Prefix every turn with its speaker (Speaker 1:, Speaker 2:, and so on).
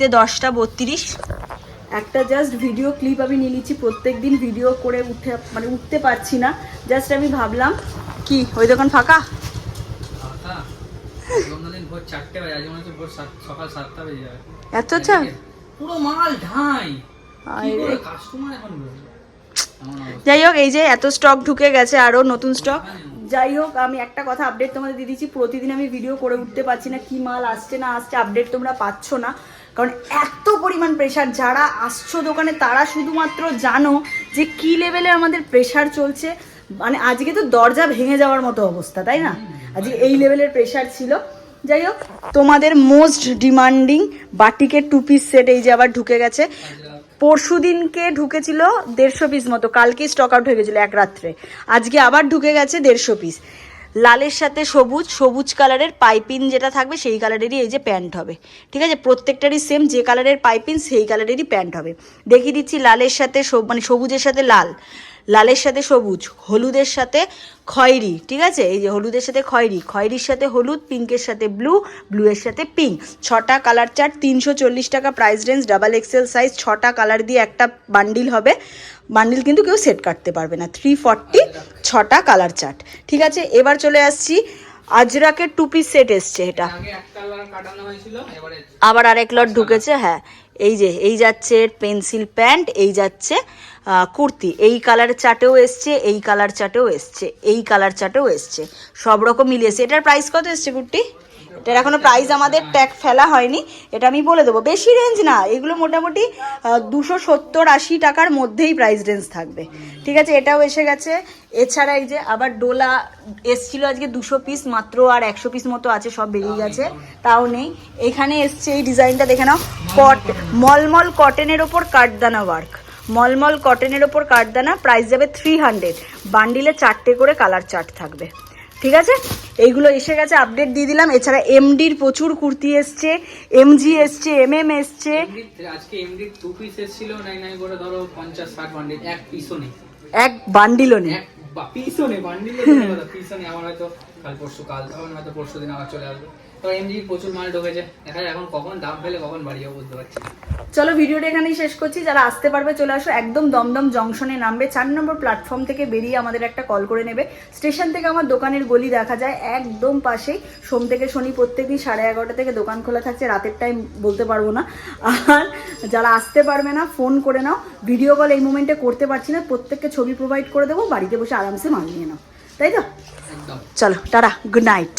Speaker 1: তে দশটা বত্রিশ। একটা জাস্ট ভিডিও ক্লিপ আমি নিয়ে নিচ্ছি। প্রত্যেক দিন ভিডিও করে উঠে মানে উঠতে পারছি না। জাস্ট আমি ভাবলাম কি ওই দোকান ফাঁকা? এত
Speaker 2: পুরো মাল ঢাই।
Speaker 1: যাই হোক এই যে এত স্টক ঢুকে গেছে আরও নতুন স্টক যাই হোক আমি একটা কথা আপডেট তোমাদের দিয়ে দিচ্ছি। প্রতিদিন আমি ভিডিও করে উঠতে পারছি না কি মাল আসছে না আসছে আপডেট তোমরা পাচ্ছ না। কারণ এত পরিমাণ প্রেশার যারা আসছো দোকানে তারা শুধুমাত্র জানো যে কি লেভেলে আমাদের প্রেশার চলছে। মানে আজকে তো দরজা ভেঙে যাওয়ার মতো অবস্থা, তাই না? আজকে এই লেভেলের প্রেশার ছিল। যাই হোক, তোমাদের মোস্ট ডিমান্ডিং বাটিকের টু পিস সেট এই যে আবার ঢুকে গেছে। পরশু দিনকে ঢুকেছিল দেড়শো পিস মতো, কালকেই স্টক আউট হয়ে গেছিল এক রাত্রে। আজকে আবার ঢুকে গেছে দেড়শো পিস লালের সাথে সবুজ সবুজ কালারের পাইপিন যেটা থাকবে সেই কালারেরই এই যে প্যান্ট হবে। ঠিক আছে? প্রত্যেকটারই সেম যে কালারের পাইপিন সেই কালারেরই প্যান্ট হবে। দেখিয়ে দিচ্ছি লালের সাথে মানে সবুজের সাথে লাল। লালের সাথে সবুজ, হলুদের সাথে খয়েরি। ঠিক আছে? এই যে হলুদের সাথে খয়েরি। খয়েরির সাথে হলুদ, পিঙ্কের সাথে ব্লু ব্লু এর সাথে পিঙ্ক। ছটা কালার চার্ট, তিনশো চল্লিশ টাকা price range double XL size ছটা কালার দিয়ে একটা বান্ডিল হবে। বান্ডিল কিন্তু কেউ সেট কাটতে পারবে না। থ্রি ফর্টি ছটা কালার চার্ট ঠিক আছে এবার চলে আসছি। আজরাকের টু পিস সেট এসছে এটা। আবার আরেক লট ঢুকেছে হ্যাঁ। এই যে এই যাচ্ছে পেন্সিল প্যান্ট এই যাচ্ছে কুর্তি। এই কালার চাটেও এসছে এই কালার চাটেও এসছে এই কালার চাটেও এসছে। সব রকম মিলিয়েছে। এটার প্রাইস কত এসছে কুর্তি? এটার এখনও প্রাইস আমাদের ট্যাগ ফেলা হয়নি। এটা আমি বলে দেবো। বেশি রেঞ্জ না এগুলো মোটামুটি দুশো সত্তর আশি টাকার মধ্যেই প্রাইস রেঞ্জ থাকবে। ঠিক আছে এটাও এসে গেছে। এছাড়া এই যে আবার ডোলা এসছিল আজকে দুশো পিস মাত্র আর একশো পিস মতো আছে সব বেরিয়ে গেছে। তাও নেই। এখানে এসছে এই ডিজাইনটা দেখে নাও কট মলমল কটনের ওপর কাঠদানা ওয়ার্ক মলমল কটনের ওপর কাঠদানা প্রাইস যাবে থ্রি হান্ড্রেড বান্ডিলে চারটে করে কালার চার্ট থাকবে। ঠিক আছে? এইগুলো এসে গেছে আপডেট দিয়ে দিলাম। এছাড়া এমডির প্রচুর কুর্তি এসছে এমজি এসছে এমএম এসছে।
Speaker 2: এমডি আজকে এমডি টু পিস এসেছিল নাই নাই করে ধরো পঞ্চাশ ষাট বান্ডিল এক পিসও নেই।
Speaker 1: এক বান্ডিলও নেই।
Speaker 2: বান্ডিলে নেই বান্ডিল নেই আমার হয়তো কাল পরশু, কাল তখন হয়তো পরশু দিন আবার চলে আসবে। তো প্রচুর মাল ঢুকেছে। দেখা এখন কখন দাম ফেলে কখন বাড়িয়ে বুঝতে পারছি
Speaker 1: চলো ভিডিওটা এখানেই শেষ করছি। যারা আসতে পারবে চলে আসো একদম দমদম জংশনে নামবে। চার নম্বর প্ল্যাটফর্ম থেকে বেরিয়ে আমাদের একটা কল করে নেবে। স্টেশন থেকে আমার দোকানের গলি দেখা যায় একদম পাশেই। সোম থেকে শনি প্রত্যেকদিন সাড়ে এগারোটা থেকে দোকান খোলা থাকছে রাতের টাইম বলতে পারব না। আর যারা আসতে পারবে না ফোন করে নাও। ভিডিও কল এই মোমেন্টে করতে পারছি না। প্রত্যেককে ছবি প্রোভাইড করে দেবো বাড়িতে বসে আরামসে মাল নিয়ে নাও। তাই তো? চলো টাটা গুড নাইট